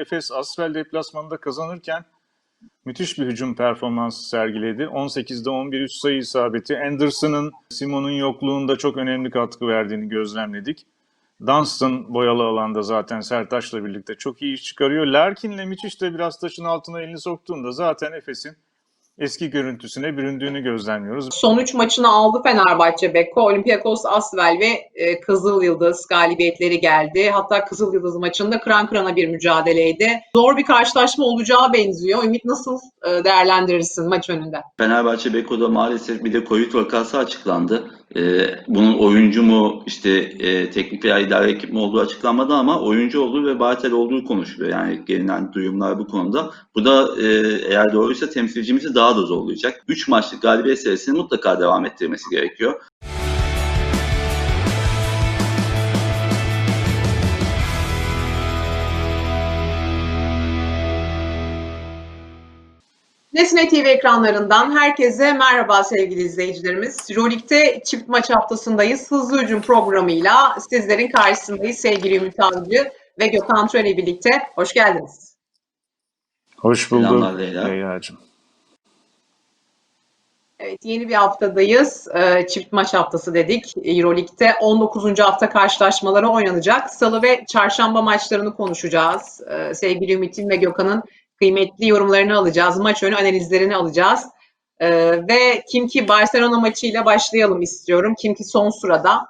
Efes Asvel deplasmanında kazanırken müthiş bir hücum performansı sergiledi. 18'de 11 3 sayı isabeti. Anderson'ın Simon'un yokluğunda çok önemli katkı verdiğini gözlemledik. Dunstan boyalı alanda zaten Sertaç'la birlikte çok iyi iş çıkarıyor. Larkin'le Miçic de biraz taşın altına elini soktuğunda zaten Efes'in eski görüntüsüne büründüğünü gözlemliyoruz. Son 3 maçını aldı Fenerbahçe Beko. Olympiakos, Asvel ve e, Kızıl Yıldız galibiyetleri geldi. Hatta Kızıl Yıldız maçında kıran kırana bir mücadeleydi. Zor bir karşılaşma olacağı benziyor. Ümit nasıl e, değerlendirirsin maç önünde? Fenerbahçe Beko'da maalesef bir de Covid vakası açıklandı. Ee, bunun oyuncu mu işte e, teknik veya idare ekip mi olduğu açıklanmadı ama oyuncu olduğu ve Bartel olduğu konuşuluyor. Yani gelinen duyumlar bu konuda. Bu da e, eğer doğruysa temsilcimizi daha da zorlayacak. 3 maçlık galibiyet serisini mutlaka devam ettirmesi gerekiyor. Nesne TV ekranlarından herkese merhaba sevgili izleyicilerimiz. Euroleague'de çift maç haftasındayız. Hızlı Hücum programıyla sizlerin karşısındayız sevgili Ümit Avcı ve Gökhan Töre ile birlikte. Hoş geldiniz. Hoş bulduk Selamlar Leyla. Leyla'cığım. Evet yeni bir haftadayız. Ee, çift maç haftası dedik. Euroleague'de 19. hafta karşılaşmaları oynanacak. Salı ve çarşamba maçlarını konuşacağız. Ee, sevgili Ümit'in ve Gökhan'ın kıymetli yorumlarını alacağız. Maç önü analizlerini alacağız. Ee, ve Kimki Barcelona maçıyla başlayalım istiyorum. Kimki son sırada.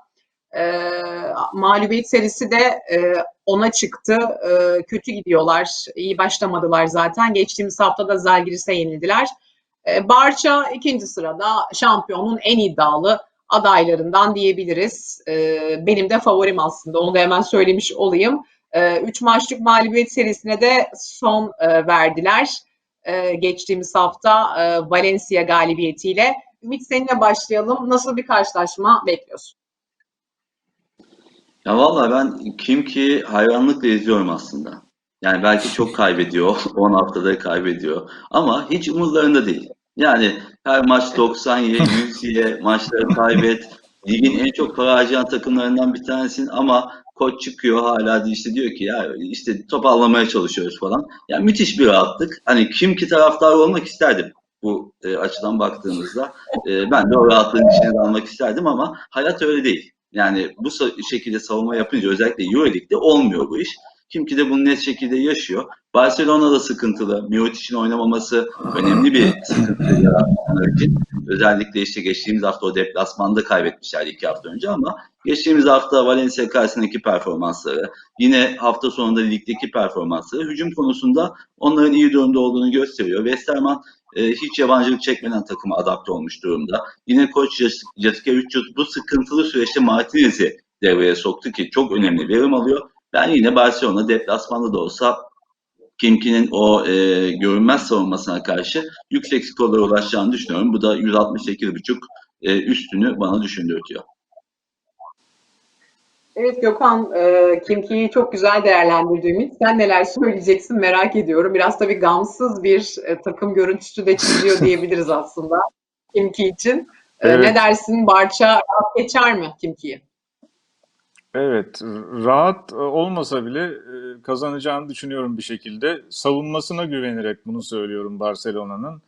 Mağlubiyet serisi de e, ona çıktı. Kötü gidiyorlar. İyi başlamadılar zaten. Geçtiğimiz hafta da Zalgiris'e yenildiler. E, Barça ikinci sırada şampiyonun en iddialı adaylarından diyebiliriz. E, Benim de favorim aslında. Onu da hemen söylemiş olayım. E, Üç maçlık mağlubiyet serisine de son e, verdiler. Geçtiğimiz hafta e, Valencia galibiyetiyle. Ümit seninle başlayalım. Nasıl bir karşılaşma bekliyorsun? Ya vallahi ben kim ki hayranlıkla izliyorum aslında. Yani belki çok kaybediyor, 10 haftada kaybediyor ama hiç umurlarında değil. Yani her maç 90 ye, 100 ye, maçları kaybet. Ligin en çok para harcayan takımlarından bir tanesin ama koç çıkıyor hala işte diyor ki ya işte toparlamaya çalışıyoruz falan. Yani müthiş bir rahatlık. Hani kim ki taraftar olmak isterdim bu e, açıdan baktığımızda. E, ben de o rahatlığın içine dalmak isterdim ama hayat öyle değil. Yani bu şekilde savunma yapınca özellikle Euroleague'de olmuyor bu iş. Kimki de bunu net şekilde yaşıyor. Barcelona da sıkıntılı. Mirotic'in oynamaması önemli bir sıkıntı yarattığı için. Özellikle işte geçtiğimiz hafta o deplasmanda kaybetmişler iki hafta önce ama geçtiğimiz hafta Valencia karşısındaki performansları, yine hafta sonunda ligdeki performansları hücum konusunda onların iyi durumda olduğunu gösteriyor. Westerman e, hiç yabancılık çekmeden takıma adapte olmuş durumda. Yine koç Jessica Richards bu sıkıntılı süreçte Martinez'i devreye soktu ki çok önemli verim alıyor. Ben yine Barcelona deplasmanda da olsa Kimki'nin o e, görünmez savunmasına karşı yüksek skorlara ulaşacağını düşünüyorum. Bu da 168.5 e, üstünü bana düşündürtüyor. Evet Gökhan, e, Kimki'yi çok güzel değerlendirdi Ümit. Sen neler söyleyeceksin merak ediyorum. Biraz tabii gamsız bir e, takım görüntüsü de çiziyor diyebiliriz aslında Kimki için. E, Evet. Ne dersin Barça geçer mi Kimki'yi? Evet, rahat e, olmasa bile e, kazanacağını düşünüyorum bir şekilde. Savunmasına güvenerek bunu söylüyorum Barcelona'nın.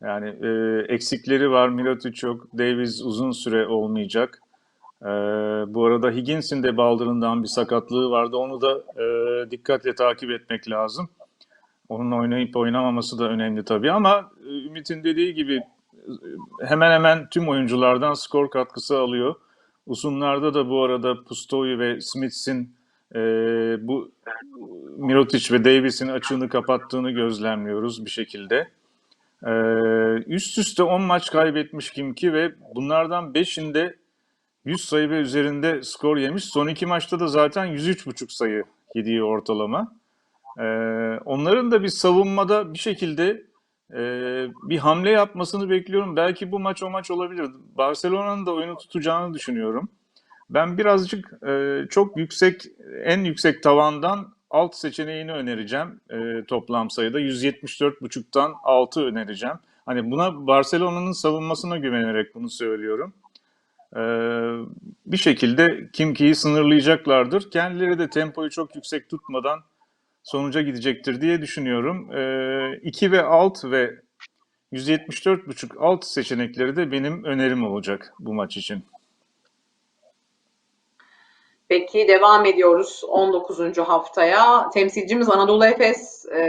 Yani e, eksikleri var, Mirotic yok, Davis uzun süre olmayacak. E, bu arada Higgins'in de baldırından bir sakatlığı vardı. Onu da e, dikkatle takip etmek lazım. Onun oynayıp oynamaması da önemli tabii ama e, Ümit'in dediği gibi hemen hemen tüm oyunculardan skor katkısı alıyor. Uzunlarda da bu arada Pustoy ve Smiths'in e, bu Mirotic ve Davis'in açığını kapattığını gözlemliyoruz bir şekilde. E, üst üste 10 maç kaybetmiş Kimki ve bunlardan 5'inde 100 sayı ve üzerinde skor yemiş. Son iki maçta da zaten 103,5 sayı yediği ortalama. E, onların da bir savunmada bir şekilde e, bir hamle yapmasını bekliyorum. Belki bu maç o maç olabilir. Barcelona'nın da oyunu tutacağını düşünüyorum. Ben birazcık e, çok yüksek, en yüksek tavandan alt seçeneğini önereceğim e, toplam sayıda. 174.5'tan 6 önereceğim. Hani buna Barcelona'nın savunmasına güvenerek bunu söylüyorum. E, bir şekilde Kimki'yi sınırlayacaklardır. Kendileri de tempoyu çok yüksek tutmadan sonuca gidecektir diye düşünüyorum. E, 2 ve alt ve 174.5 alt seçenekleri de benim önerim olacak bu maç için. Peki devam ediyoruz 19. haftaya. Temsilcimiz Anadolu Efes e,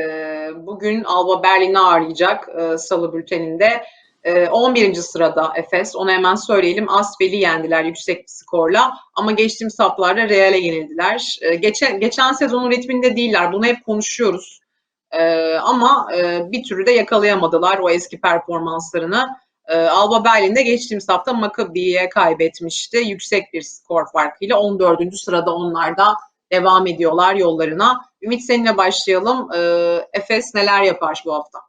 bugün Alba Berlin'i ağırlayacak e, Salı bülteninde. E, 11. sırada Efes. Onu hemen söyleyelim. Asfel'i yendiler yüksek bir skorla. Ama geçtiğimiz haftalarda Real'e yenildiler. E, geçen, geçen sezonun ritminde değiller. Bunu hep konuşuyoruz. E, ama e, bir türlü de yakalayamadılar o eski performanslarını. E, Alba Berlin'de geçtiğimiz hafta Maccabi'ye kaybetmişti. Yüksek bir skor farkıyla 14. sırada onlar da devam ediyorlar yollarına. Ümit seninle başlayalım. E, Efes neler yapar bu hafta?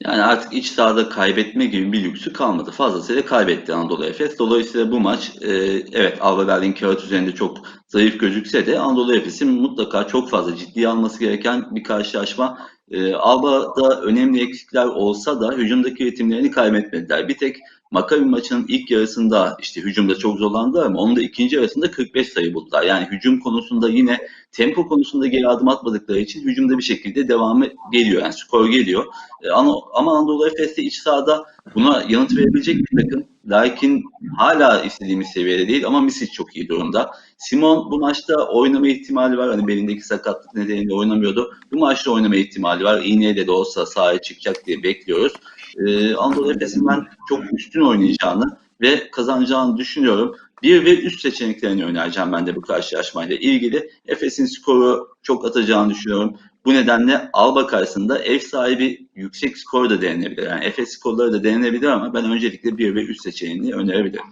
Yani artık iç sahada kaybetme gibi bir lüksü kalmadı. Fazlasıyla kaybetti Anadolu Efes. Dolayısıyla bu maç e, evet Alba Berlin kağıt üzerinde çok zayıf gözükse de Anadolu Efes'in mutlaka çok fazla ciddiye alması gereken bir karşılaşma. E, Alba'da önemli eksikler olsa da hücumdaki ritimlerini kaybetmediler. Bir tek Maccabi maçının ilk yarısında işte hücumda çok zorlandılar ama onun da ikinci yarısında 45 sayı buldular. Yani hücum konusunda yine tempo konusunda geri adım atmadıkları için hücumda bir şekilde devamı geliyor. Yani skor geliyor. E, ama, ama Anadolu Efes de iç sahada buna yanıt verebilecek bir takım. Lakin hala istediğimiz seviyede değil ama Misic çok iyi durumda. Simon bu maçta oynama ihtimali var. Hani belindeki sakatlık nedeniyle oynamıyordu. Bu maçta oynama ihtimali var. İğneyle de olsa sahaya çıkacak diye bekliyoruz. Ee, Anadolu Efes'in ben çok üstün oynayacağını ve kazanacağını düşünüyorum. Bir ve üst seçeneklerini önereceğim ben de bu karşılaşmayla ilgili. Efes'in skoru çok atacağını düşünüyorum. Bu nedenle Alba karşısında ev sahibi yüksek skor da denenebilir. Yani Efes skorları da denenebilir ama ben öncelikle bir ve üst seçeneğini önerebilirim.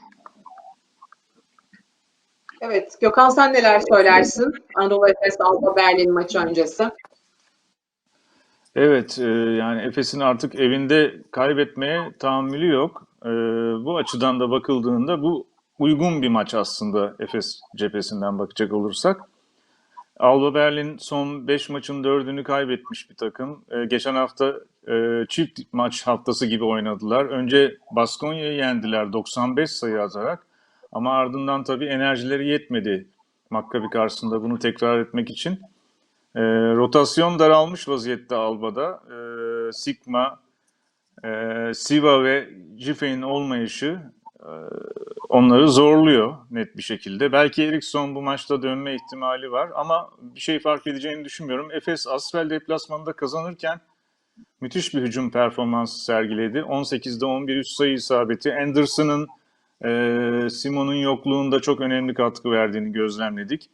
Evet, Gökhan sen neler söylersin? Anadolu Efes Alba Berlin maçı öncesi. Evet, e, yani Efes'in artık evinde kaybetmeye tahammülü yok. E, bu açıdan da bakıldığında bu uygun bir maç aslında Efes cephesinden bakacak olursak. Alba Berlin son 5 maçın 4'ünü kaybetmiş bir takım. E, geçen hafta çift maç haftası gibi oynadılar. Önce Baskonya'yı yendiler 95 sayı atarak. Ama ardından tabii enerjileri yetmedi Maccabi karşısında bunu tekrar etmek için. E, rotasyon daralmış vaziyette Alba'da. E, Sigma, e, Siva ve Jiffe'nin olmayışı e, onları zorluyor net bir şekilde. Belki Eriksson bu maçta dönme ihtimali var ama bir şey fark edeceğini düşünmüyorum. Efes Asfel deplasmanında kazanırken müthiş bir hücum performansı sergiledi. 18'de 11 üst sayı isabeti. Anderson'ın e, Simon'un yokluğunda çok önemli katkı verdiğini gözlemledik.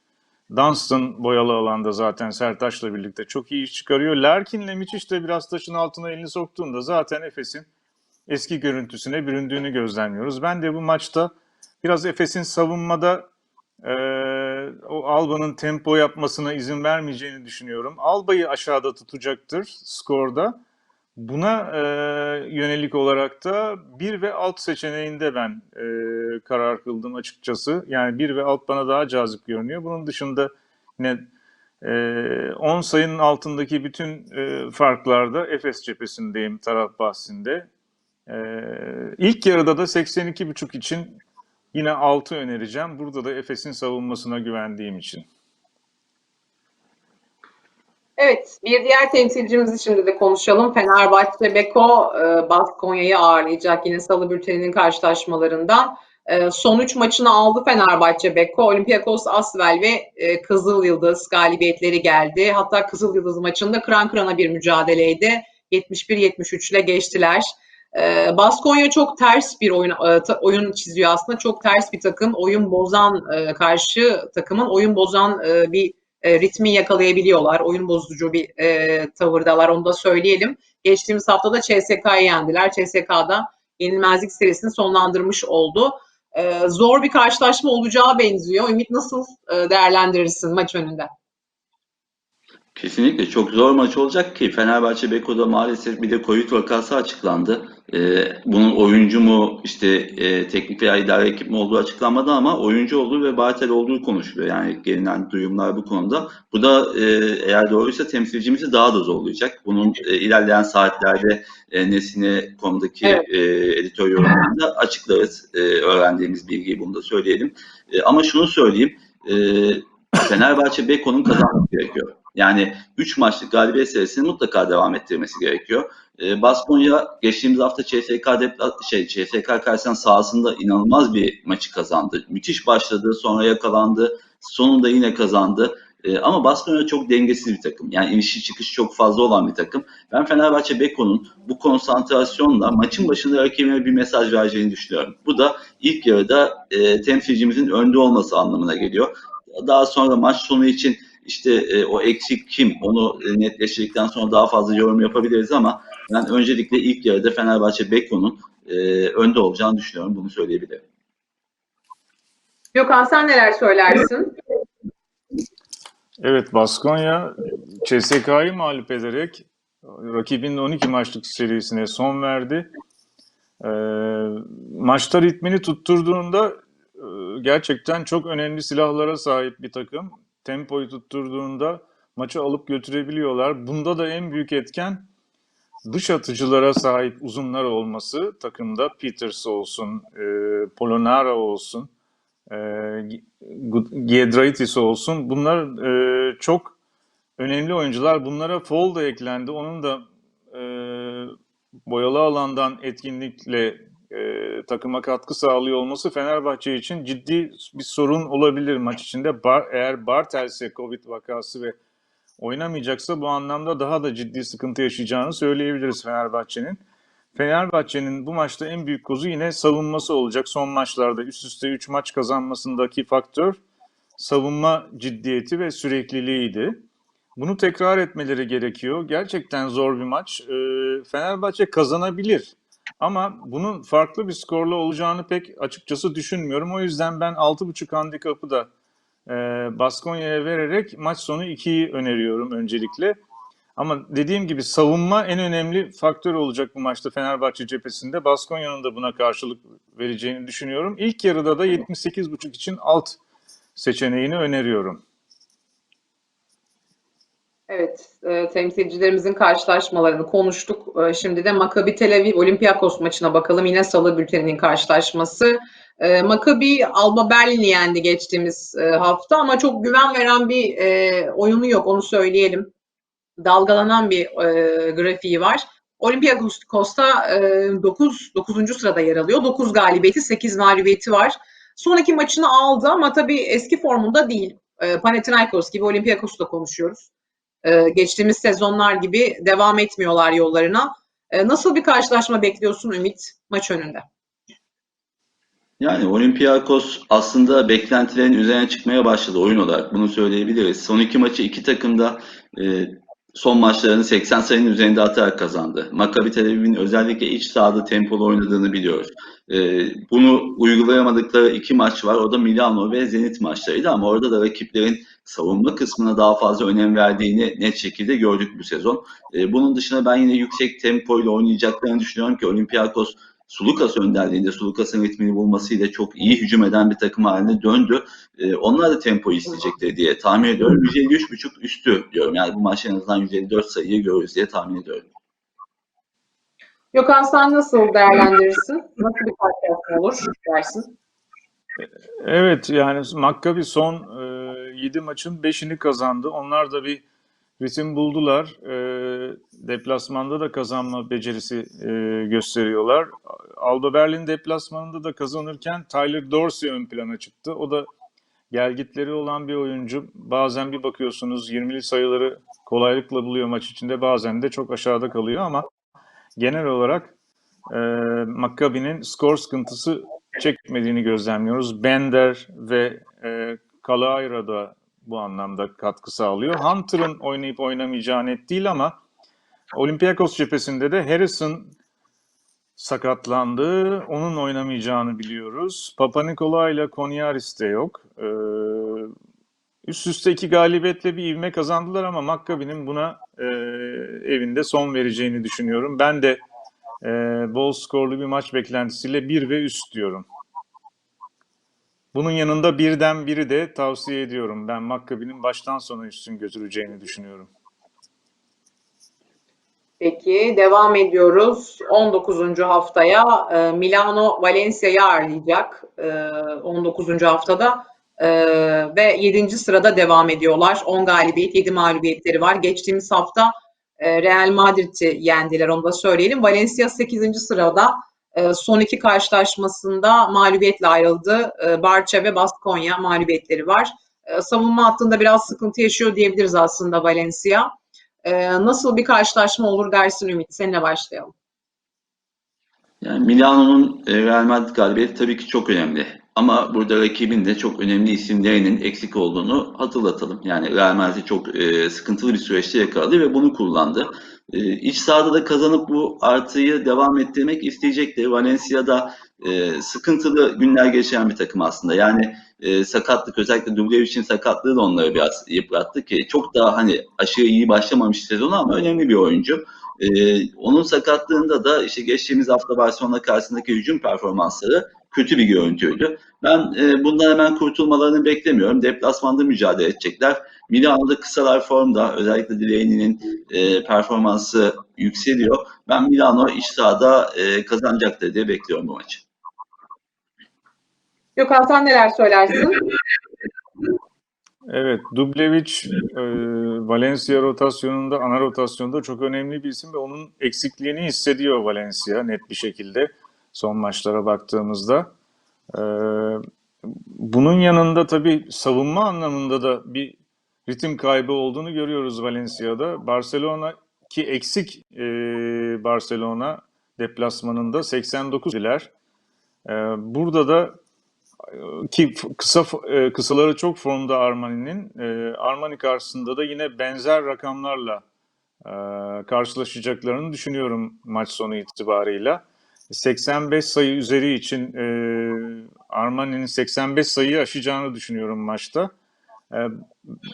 Dunstan boyalı alanda zaten Sertaç'la birlikte çok iyi iş çıkarıyor. Larkin'le Miçic de biraz taşın altına elini soktuğunda zaten Efes'in eski görüntüsüne büründüğünü gözlemliyoruz. Ben de bu maçta biraz Efes'in savunmada e, o Alba'nın tempo yapmasına izin vermeyeceğini düşünüyorum. Alba'yı aşağıda tutacaktır skorda. Buna e, yönelik olarak da bir ve alt seçeneğinde ben e, karar kıldım açıkçası. Yani bir ve alt bana daha cazip görünüyor. Bunun dışında yine e, 10 sayının altındaki bütün e, farklarda Efes cephesindeyim taraf bahsinde. E, ilk yarıda da 82.5 için yine 6 önereceğim. Burada da Efes'in savunmasına güvendiğim için. Evet, bir diğer temsilcimizi şimdi de konuşalım. Fenerbahçe Beko e, Baskonya'yı ağırlayacak yine Salı bülteninin karşılaşmalarından. E, son 3 maçını aldı Fenerbahçe Beko. Olympiakos, Asvel ve e, Kızıl Yıldız galibiyetleri geldi. Hatta Kızıl Yıldız maçında kıran kırana bir mücadeleydi. 71-73 ile geçtiler. E, Baskonya çok ters bir oyun, oyun çiziyor aslında. Çok ters bir takım. Oyun bozan karşı takımın oyun bozan bir e, ritmi yakalayabiliyorlar. Oyun bozucu bir e, tavırdalar onu da söyleyelim. Geçtiğimiz hafta da CSK'yı yendiler. CSK'da yenilmezlik serisini sonlandırmış oldu. E, zor bir karşılaşma olacağı benziyor. Ümit nasıl e, değerlendirirsin maç önünde? Kesinlikle çok zor maç olacak ki Fenerbahçe Beko'da maalesef bir de Covid vakası açıklandı. Ee, bunun oyuncu mu işte e, teknik veya idare ekip mi olduğu açıklanmadı ama oyuncu olduğu ve Bartel olduğu konuşuluyor. Yani gelinen duyumlar bu konuda. Bu da e, eğer doğruysa temsilcimizi daha da zorlayacak. Bunun e, ilerleyen saatlerde e, Nesine konudaki Evet. e, editör yorumlarında açıklarız. E, öğrendiğimiz bilgiyi bunu da söyleyelim. E, ama şunu söyleyeyim. E, Fenerbahçe Beko'nun kazanması gerekiyor. Yani 3 maçlık galibiyet serisini mutlaka devam ettirmesi gerekiyor. E, Baskonya geçtiğimiz hafta CSK şey CSK karşısında sahasında inanılmaz bir maçı kazandı. Müthiş başladı, sonra yakalandı. Sonunda yine kazandı. E, ama Baskonya çok dengesiz bir takım. Yani inişi çıkışı çok fazla olan bir takım. Ben Fenerbahçe Beko'nun bu konsantrasyonla maçın başında rakibine bir mesaj vereceğini düşünüyorum. Bu da ilk yarıda e, temsilcimizin önde olması anlamına geliyor. Daha sonra maç sonu için işte e, o eksik kim onu e, netleştirdikten sonra daha fazla yorum yapabiliriz ama ben öncelikle ilk yarıda Fenerbahçe Beko'nun e, önde olacağını düşünüyorum. Bunu söyleyebilirim. Gökhan sen neler söylersin? Evet, Baskonya CSK'yı mağlup ederek rakibinin 12 maçlık serisine son verdi. Ee, maçta ritmini tutturduğunda e, gerçekten çok önemli silahlara sahip bir takım. Tempoyu tutturduğunda maçı alıp götürebiliyorlar. Bunda da en büyük etken dış atıcılara sahip uzunlar olması takımda. Peters olsun, e, Polonara olsun, e, Giedraitis olsun. Bunlar e, çok önemli oyuncular. Bunlara Fall da eklendi. Onun da e, boyalı alandan etkinlikle e, takıma katkı sağlıyor olması Fenerbahçe için ciddi bir sorun olabilir maç içinde. Bar, eğer Bartels'e Covid vakası ve oynamayacaksa bu anlamda daha da ciddi sıkıntı yaşayacağını söyleyebiliriz Fenerbahçe'nin. Fenerbahçe'nin bu maçta en büyük kozu yine savunması olacak. Son maçlarda üst üste 3 maç kazanmasındaki faktör savunma ciddiyeti ve sürekliliğiydi. Bunu tekrar etmeleri gerekiyor. Gerçekten zor bir maç. Ee, Fenerbahçe kazanabilir. Ama bunun farklı bir skorla olacağını pek açıkçası düşünmüyorum. O yüzden ben 6.5 handikapı da e, Baskonya'ya vererek maç sonu 2'yi öneriyorum öncelikle. Ama dediğim gibi savunma en önemli faktör olacak bu maçta Fenerbahçe cephesinde. Baskonya'nın da buna karşılık vereceğini düşünüyorum. İlk yarıda da 78.5 için alt seçeneğini öneriyorum. Evet, e, temsilcilerimizin karşılaşmalarını konuştuk. E, şimdi de Maccabi Tel Aviv Olympiakos maçına bakalım. Yine Salı bülteninin karşılaşması. E, Maccabi Alba Berlin'i yendi geçtiğimiz e, hafta ama çok güven veren bir e, oyunu yok, onu söyleyelim. Dalgalanan bir e, grafiği var. Olympiakos'ta e, 9, 9. sırada yer alıyor. 9 galibiyeti, 8 mağlubiyeti var. Son iki maçını aldı ama tabii eski formunda değil. E, Panathinaikos gibi Olympiakos'la konuşuyoruz. Ee, geçtiğimiz sezonlar gibi devam etmiyorlar yollarına. Ee, nasıl bir karşılaşma bekliyorsun Ümit maç önünde? Yani Olympiakos aslında beklentilerin üzerine çıkmaya başladı oyun olarak. Bunu söyleyebiliriz. Son iki maçı iki takım da e, son maçlarını 80 sayının üzerinde atarak kazandı. Maccabi Tel Aviv'in özellikle iç sahada tempolu oynadığını biliyoruz. E, bunu uygulayamadıkları iki maç var. O da Milano ve Zenit maçlarıydı ama orada da rakiplerin savunma kısmına daha fazla önem verdiğini net şekilde gördük bu sezon. E, bunun dışında ben yine yüksek tempoyla oynayacaklarını düşünüyorum ki Olympiakos Sulukas önderliğinde Sulukas'ın ritmini bulmasıyla çok iyi hücum eden bir takım haline döndü. Ee, onlar da tempoyu isteyecekler diye tahmin ediyorum. 153.5 üstü diyorum. Yani bu maç en azından 154 sayıyı görürüz diye tahmin ediyorum. Gökhan sen nasıl değerlendirirsin? Nasıl bir karşılaşma olur dersin? Evet yani Maccabi son e, 7 maçın 5'ini kazandı. Onlar da bir ritim buldular. E, deplasmanda da kazanma becerisi e, gösteriyorlar. Alba Berlin deplasmanında da kazanırken Tyler Dorsey ön plana çıktı. O da gelgitleri olan bir oyuncu. Bazen bir bakıyorsunuz 20'li sayıları kolaylıkla buluyor maç içinde. Bazen de çok aşağıda kalıyor ama genel olarak e, Maccabi'nin skor sıkıntısı çekmediğini gözlemliyoruz. Bender ve e, Kalaira da bu anlamda katkı sağlıyor. Hunter'ın oynayıp oynamayacağı net değil ama Olympiakos cephesinde de Harrison sakatlandı. Onun oynamayacağını biliyoruz. Papa Nikola ile Konyaris de yok. Ee, üst üste iki galibiyetle bir ivme kazandılar ama Maccabi'nin buna e, evinde son vereceğini düşünüyorum. Ben de e, bol skorlu bir maç beklentisiyle bir ve üst diyorum. Bunun yanında birden biri de tavsiye ediyorum. Ben Maccabi'nin baştan sona üstün götüreceğini düşünüyorum. Peki devam ediyoruz. 19. haftaya e, Milano Valencia'yı ağırlayacak. E, 19. haftada Ee, ve 7. sırada devam ediyorlar. 10 galibiyet, 7 mağlubiyetleri var. Geçtiğimiz hafta e, Real Madrid'i yendiler onu da söyleyelim. Valencia 8. sırada e, son iki karşılaşmasında mağlubiyetle ayrıldı. E, Barça ve Baskonya mağlubiyetleri var. E, savunma hattında biraz sıkıntı yaşıyor diyebiliriz aslında Valencia. Nasıl bir karşılaşma olur dersin Ümit? Seninle başlayalım. Yani Milano'nun e, Real Madrid galibiyeti tabii ki çok önemli. Ama burada rakibin de çok önemli isimlerinin eksik olduğunu hatırlatalım. Yani Real Madrid çok e, sıkıntılı bir süreçte yakaladı ve bunu kullandı. E, iç sahada da kazanıp bu artıyı devam ettirmek isteyecektir. Valencia'da e, sıkıntılı günler geçiren bir takım aslında. Yani e, sakatlık özellikle Dublevic'in sakatlığı da onları biraz yıprattı ki çok daha hani aşırı iyi başlamamış sezonu ama önemli bir oyuncu. Ee, onun sakatlığında da işte geçtiğimiz hafta Barcelona karşısındaki hücum performansları kötü bir görüntüydü. Ben e, bundan hemen kurtulmalarını beklemiyorum. Deplasmanda mücadele edecekler. Milano'da kısalar formda. Özellikle Delaney'nin e, performansı yükseliyor. Ben Milano iç sahada e, kazanacaktır diye bekliyorum bu maçı. Gökhan sen neler söylersin? Evet, Dublevic e, Valencia rotasyonunda, ana rotasyonda çok önemli bir isim ve onun eksikliğini hissediyor Valencia net bir şekilde son maçlara baktığımızda. E, bunun yanında tabii savunma anlamında da bir ritim kaybı olduğunu görüyoruz Valencia'da. Barcelona ki eksik e, Barcelona deplasmanında 89 iler. E, burada da ki kısa kısaları çok formda Armani'nin. Armani karşısında da yine benzer rakamlarla karşılaşacaklarını düşünüyorum maç sonu itibarıyla. 85 sayı üzeri için e, Armani'nin 85 sayıyı aşacağını düşünüyorum maçta. E,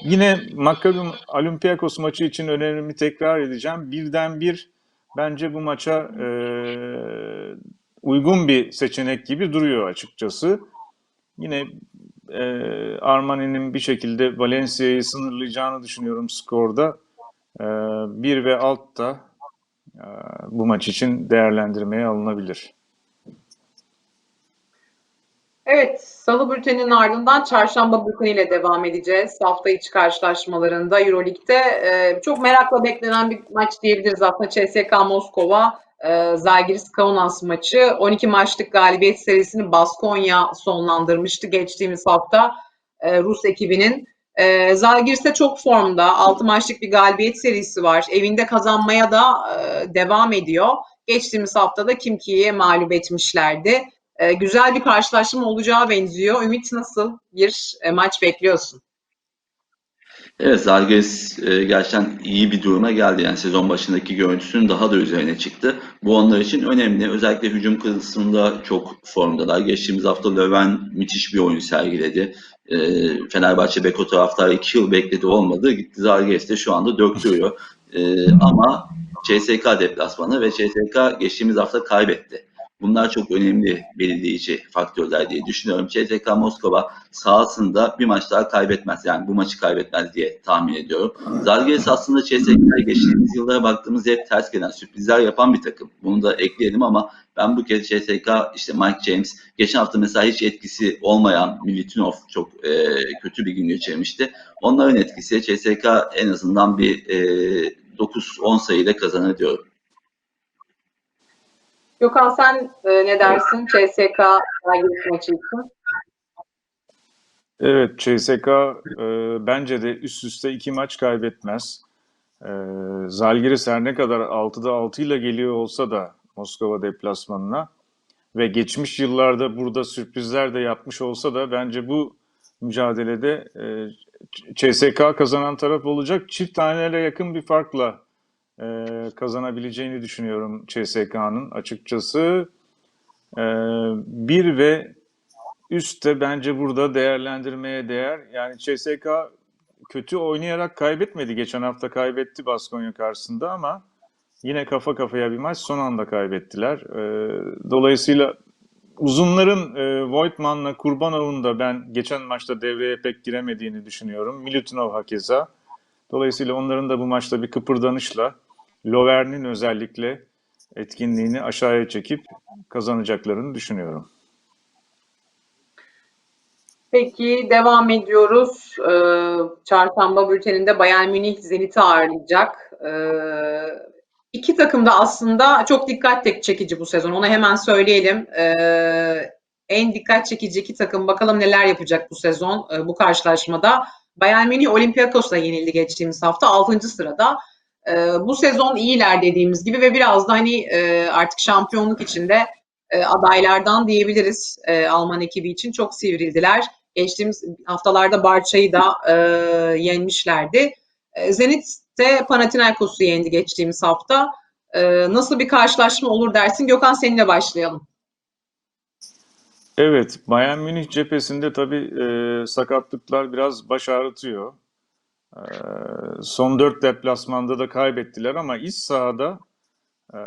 yine Maccabi Olympiakos maçı için önemli tekrar edeceğim. Birden bir bence bu maça e, uygun bir seçenek gibi duruyor açıkçası. Yine e, Armani'nin bir şekilde Valencia'yı sınırlayacağını düşünüyorum skorda. E, bir ve alt da e, bu maç için değerlendirmeye alınabilir. Evet, Salı bülteninin ardından Çarşamba bülteniyle devam edeceğiz. Hafta içi karşılaşmalarında Euroleague'de e, çok merakla beklenen bir maç diyebiliriz aslında. CSK Moskova, e, Zalgiris Kaunas maçı. 12 maçlık galibiyet serisini Baskonya sonlandırmıştı geçtiğimiz hafta e, Rus ekibinin. E, Zalgiris'te çok formda. 6 maçlık bir galibiyet serisi var. Evinde kazanmaya da e, devam ediyor. Geçtiğimiz haftada Kimki'ye mağlup etmişlerdi. E, güzel bir karşılaşma olacağı benziyor. Ümit nasıl bir e, maç bekliyorsun? Evet Zalgiris e, gerçekten iyi bir duruma geldi. Yani sezon başındaki görüntüsünün daha da üzerine çıktı. Bu onlar için önemli. Özellikle hücum kısmında çok formdalar. Geçtiğimiz hafta Löwen müthiş bir oyun sergiledi. E, Fenerbahçe Beko taraftarı 2 yıl bekledi olmadı. Gitti Zalgiris'te şu anda döktürüyor. E, ama CSK deplasmanı ve CSK geçtiğimiz hafta kaybetti. Bunlar çok önemli belirleyici faktörler diye düşünüyorum. CSK Moskova sahasında bir maç daha kaybetmez. Yani bu maçı kaybetmez diye tahmin ediyorum. Zalgiris aslında CSK'ya geçtiğimiz yıllara baktığımızda hep ters gelen sürprizler yapan bir takım. Bunu da ekleyelim ama ben bu kez CSK işte Mike James geçen hafta mesela hiç etkisi olmayan Militinov çok e, kötü bir gün geçirmişti. Onların etkisi CSK en azından bir e, 9-10 sayıyla kazanır diyorum. Gökhan sen e, ne dersin CSK Zalgiris maçı için? Evet, CSK e, bence de üst üste iki maç kaybetmez. E, Zalgiris her ne kadar 6'da 6 ile geliyor olsa da Moskova deplasmanına ve geçmiş yıllarda burada sürprizler de yapmış olsa da bence bu mücadelede e, CSK kazanan taraf olacak. Çift tanelere yakın bir farkla e, kazanabileceğini düşünüyorum CSK'nın açıkçası. E, bir ve üstte bence burada değerlendirmeye değer. Yani CSK kötü oynayarak kaybetmedi. Geçen hafta kaybetti Baskonya karşısında ama yine kafa kafaya bir maç son anda kaybettiler. E, dolayısıyla uzunların e, Voigtman'la Kurbanov'un da ben geçen maçta devreye pek giremediğini düşünüyorum. Milutinov hakeza. Dolayısıyla onların da bu maçta bir kıpırdanışla Lovern'in özellikle etkinliğini aşağıya çekip kazanacaklarını düşünüyorum. Peki devam ediyoruz. Ee, Çarşamba bülteninde Bayern Münih Zenit'i ağırlayacak. Ee, iki takım da aslında çok dikkat çekici bu sezon. Onu hemen söyleyelim. Ee, en dikkat çekici iki takım bakalım neler yapacak bu sezon e, bu karşılaşmada. Bayern Münih Olympiakos'a yenildi geçtiğimiz hafta 6. sırada. Ee, bu sezon iyiler dediğimiz gibi ve biraz da hani e, artık şampiyonluk içinde e, adaylardan diyebiliriz e, Alman ekibi için. Çok sivrildiler. Geçtiğimiz haftalarda Barça'yı da e, yenmişlerdi. E, Zenit de Panathinaikos'u yendi geçtiğimiz hafta. E, nasıl bir karşılaşma olur dersin? Gökhan seninle başlayalım. Evet, Bayern Münih cephesinde tabii e, sakatlıklar biraz baş ağrıtıyor. Son dört deplasmanda da kaybettiler ama iç sahada e,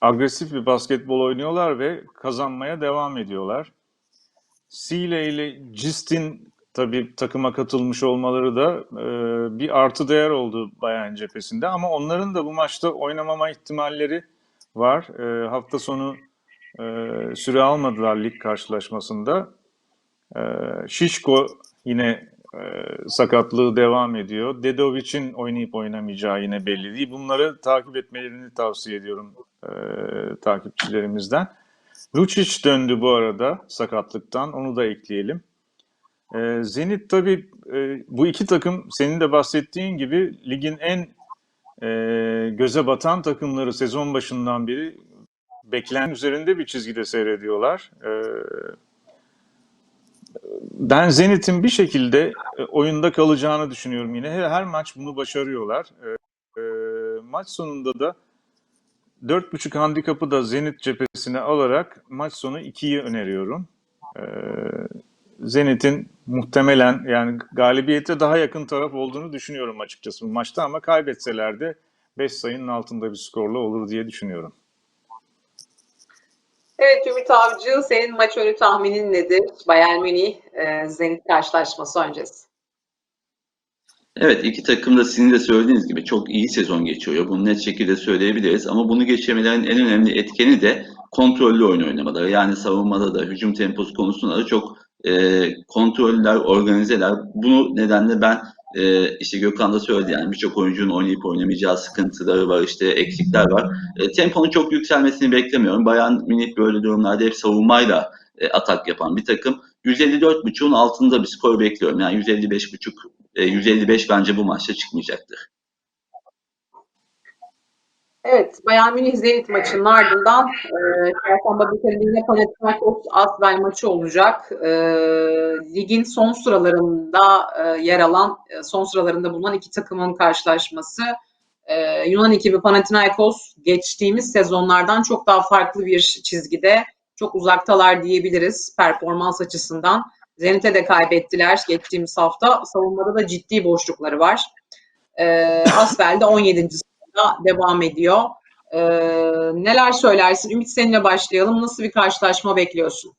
agresif bir basketbol oynuyorlar ve kazanmaya devam ediyorlar. Sile ile Cistin tabii takıma katılmış olmaları da e, bir artı değer oldu Bayern cephesinde ama onların da bu maçta oynamama ihtimalleri var. E, hafta sonu e, süre almadılar lig karşılaşmasında. E, Şişko yine sakatlığı devam ediyor. Dedovic'in oynayıp oynamayacağı yine belli değil. Bunları takip etmelerini tavsiye ediyorum e, takipçilerimizden. Lucic döndü bu arada sakatlıktan. Onu da ekleyelim. E, Zenit tabii e, bu iki takım senin de bahsettiğin gibi ligin en e, göze batan takımları sezon başından beri beklenen üzerinde bir çizgide seyrediyorlar. E, ben Zenit'in bir şekilde e, oyunda kalacağını düşünüyorum yine. Her, maç bunu başarıyorlar. E, e, maç sonunda da 4.5 handikapı da Zenit cephesine alarak maç sonu 2'yi öneriyorum. Zenit'in muhtemelen yani galibiyete daha yakın taraf olduğunu düşünüyorum açıkçası bu maçta ama kaybetseler de 5 sayının altında bir skorla olur diye düşünüyorum. Evet Ümit Avcı, senin maç önü tahminin nedir? Bayern Münih e, Zenit karşılaşması öncesi. Evet iki takım da sizin de söylediğiniz gibi çok iyi sezon geçiyor. Bunu net şekilde söyleyebiliriz. Ama bunu geçirmelerin en önemli etkeni de kontrollü oyun oynamaları. Yani savunmada da hücum temposu konusunda da çok e, kontroller, organizeler. Bu nedenle ben e, işte Gökhan da söyledi yani birçok oyuncunun oynayıp oynamayacağı sıkıntıları var, işte eksikler var. E, temponun çok yükselmesini beklemiyorum. Bayern Münih böyle durumlarda hep savunmayla e, atak yapan bir takım. 154.5'un altında bir skor bekliyorum. Yani 155.5 e, 155 bence bu maçta çıkmayacaktır. Evet, Bayern Münih Zenit maçının ardından e, bülteninde yine Panathinaikos Asbel maçı olacak. E, ligin son sıralarında e, yer alan, e, son sıralarında bulunan iki takımın karşılaşması. E, Yunan ekibi Panathinaikos geçtiğimiz sezonlardan çok daha farklı bir çizgide. Çok uzaktalar diyebiliriz performans açısından. Zenit'e de kaybettiler geçtiğimiz hafta. Savunmada da ciddi boşlukları var. E, Asbel de 17. devam ediyor. E, neler söylersin? Ümit seninle başlayalım. Nasıl bir karşılaşma bekliyorsun?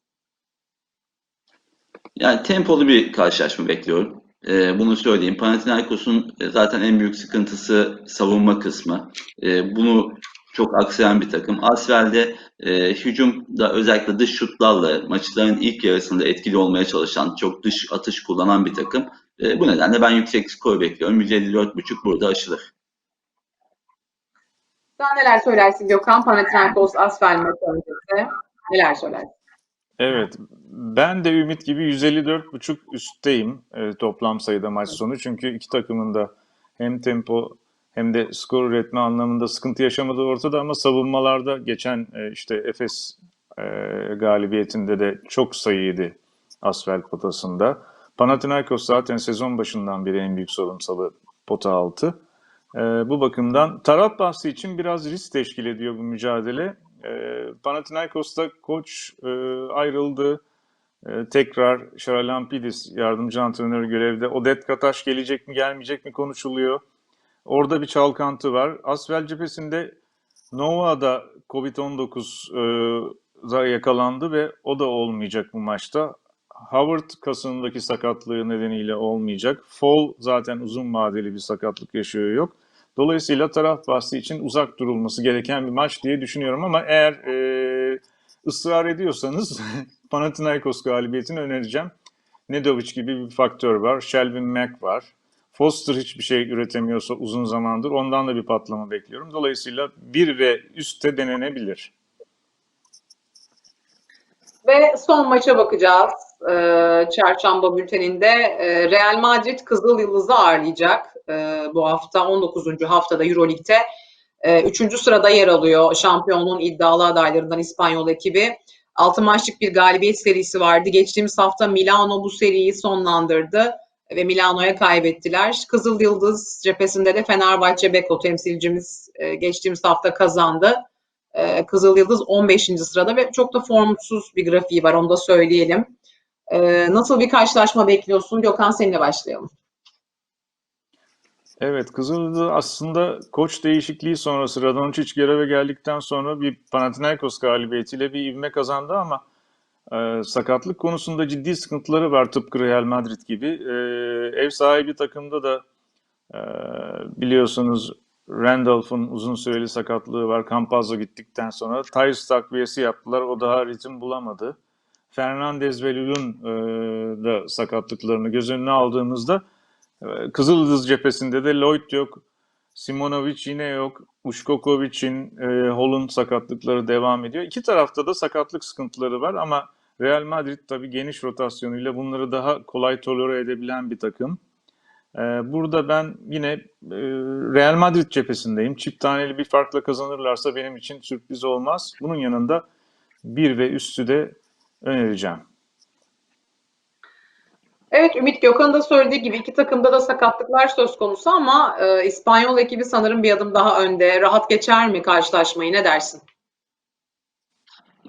Yani tempolu bir karşılaşma bekliyorum. Ee, bunu söyleyeyim. Panathinaikos'un e, zaten en büyük sıkıntısı savunma kısmı. Ee, bunu çok aksayan bir takım. Asvel'de e, hücumda özellikle dış şutlarla maçların ilk yarısında etkili olmaya çalışan, çok dış atış kullanan bir takım. E, bu nedenle ben yüksek skor bekliyorum. 154.5 burada aşılır. Sen neler söylersin Gökhan? Panathinaikos Asbel maçı öncesi. Neler söylersin? Evet, ben de Ümit gibi 154.5 üstteyim e, toplam sayıda maç sonu. Çünkü iki takımın da hem tempo hem de skor üretme anlamında sıkıntı yaşamadığı ortada ama savunmalarda geçen e, işte Efes e, galibiyetinde de çok sayıydı asfalt potasında. Panathinaikos zaten sezon başından beri en büyük sorunsalı pota altı. E, bu bakımdan taraf bahsi için biraz risk teşkil ediyor bu mücadele. E, Panathinaikos'ta koç e, ayrıldı. E, tekrar Şaralampidis yardımcı antrenör görevde. Odet Kataş gelecek mi gelmeyecek mi konuşuluyor. Orada bir çalkantı var. Asvel cephesinde Nova'da Covid-19'a yakalandı ve o da olmayacak bu maçta. Howard kasındaki sakatlığı nedeniyle olmayacak. Fall zaten uzun vadeli bir sakatlık yaşıyor yok. Dolayısıyla taraf bahsi için uzak durulması gereken bir maç diye düşünüyorum ama eğer e, ısrar ediyorsanız Panathinaikos galibiyetini önereceğim. Nedovic gibi bir faktör var. Shelvin Mack var. Foster hiçbir şey üretemiyorsa uzun zamandır ondan da bir patlama bekliyorum. Dolayısıyla bir ve üstte denenebilir. Ve son maça bakacağız. Ee, Çarşamba bülteninde e, Real Madrid Kızıl Yıldız'ı ağırlayacak. Ee, bu hafta 19. haftada Euroleague'de. Ee, üçüncü sırada yer alıyor şampiyonluğun iddialı adaylarından İspanyol ekibi. Altı maçlık bir galibiyet serisi vardı. Geçtiğimiz hafta Milano bu seriyi sonlandırdı ve Milano'ya kaybettiler. Kızıl Yıldız cephesinde de Fenerbahçe Beko temsilcimiz e, geçtiğimiz hafta kazandı. Ee, Kızıl Yıldız 15. sırada ve çok da formsuz bir grafiği var onu da söyleyelim. Ee, nasıl bir karşılaşma bekliyorsun? Gökhan seninle başlayalım. Evet, Kızıldız aslında koç değişikliği sonrası Radončić göreve geldikten sonra bir Panathinaikos galibiyetiyle bir ivme kazandı ama e, sakatlık konusunda ciddi sıkıntıları var tıpkı Real Madrid gibi. E, ev sahibi takımda da e, biliyorsunuz Randolph'un uzun süreli sakatlığı var. Campazzo gittikten sonra Tyus takviyesi yaptılar. O daha ritim bulamadı. Fernandez ve Lul'un e, da sakatlıklarını göz önüne aldığımızda Kızıldız cephesinde de Lloyd yok. Simonovic yine yok. Uškokovic'in, e, Hall'un sakatlıkları devam ediyor. İki tarafta da sakatlık sıkıntıları var ama Real Madrid tabii geniş rotasyonuyla bunları daha kolay tolere edebilen bir takım. E, burada ben yine e, Real Madrid cephesindeyim. Çift taneli bir farkla kazanırlarsa benim için sürpriz olmaz. Bunun yanında bir ve üstü de önereceğim. Evet Ümit Gökhan'ın da söylediği gibi iki takımda da sakatlıklar söz konusu ama e, İspanyol ekibi sanırım bir adım daha önde. Rahat geçer mi karşılaşmayı ne dersin?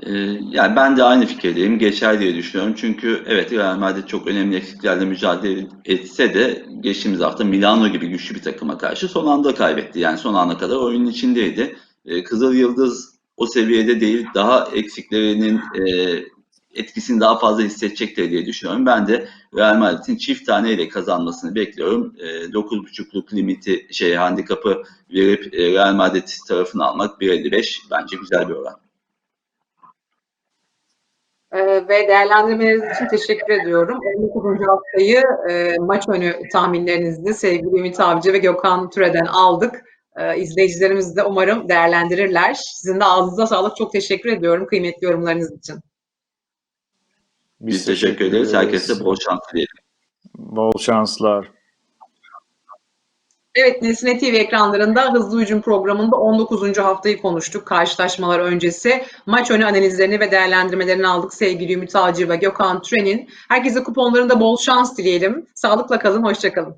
Ee, yani ben de aynı fikirdeyim. Geçer diye düşünüyorum. Çünkü evet Real Madrid çok önemli eksiklerle mücadele etse de geçtiğimiz hafta Milano gibi güçlü bir takıma karşı son anda kaybetti. Yani son ana kadar oyunun içindeydi. Ee, Kızıl Yıldız o seviyede değil. Daha eksiklerinin e, etkisini daha fazla hissedecektir diye düşünüyorum. Ben de Real Madrid'in çift taneyle kazanmasını bekliyorum. E, 9.5'luk limiti şey handikapı verip e, Real Madrid tarafını almak 1.55 bence güzel bir oran. Ee, ve değerlendirmeleriniz için teşekkür ediyorum. 19. haftayı e, maç önü tahminlerinizi sevgili Ümit Avcı ve Gökhan Türe'den aldık. Ee, izleyicilerimiz de umarım değerlendirirler. Sizin de ağzınıza sağlık. Çok teşekkür ediyorum kıymetli yorumlarınız için. Biz, teşekkür ederiz. Herkese bol şans dilerim. Bol şanslar. Evet, Nesne TV ekranlarında Hızlı Hücum programında 19. haftayı konuştuk. Karşılaşmalar öncesi maç önü analizlerini ve değerlendirmelerini aldık sevgili Ümit Avcı ve Gökhan Türen'in. Herkese kuponlarında bol şans dileyelim. Sağlıkla kalın, hoşçakalın.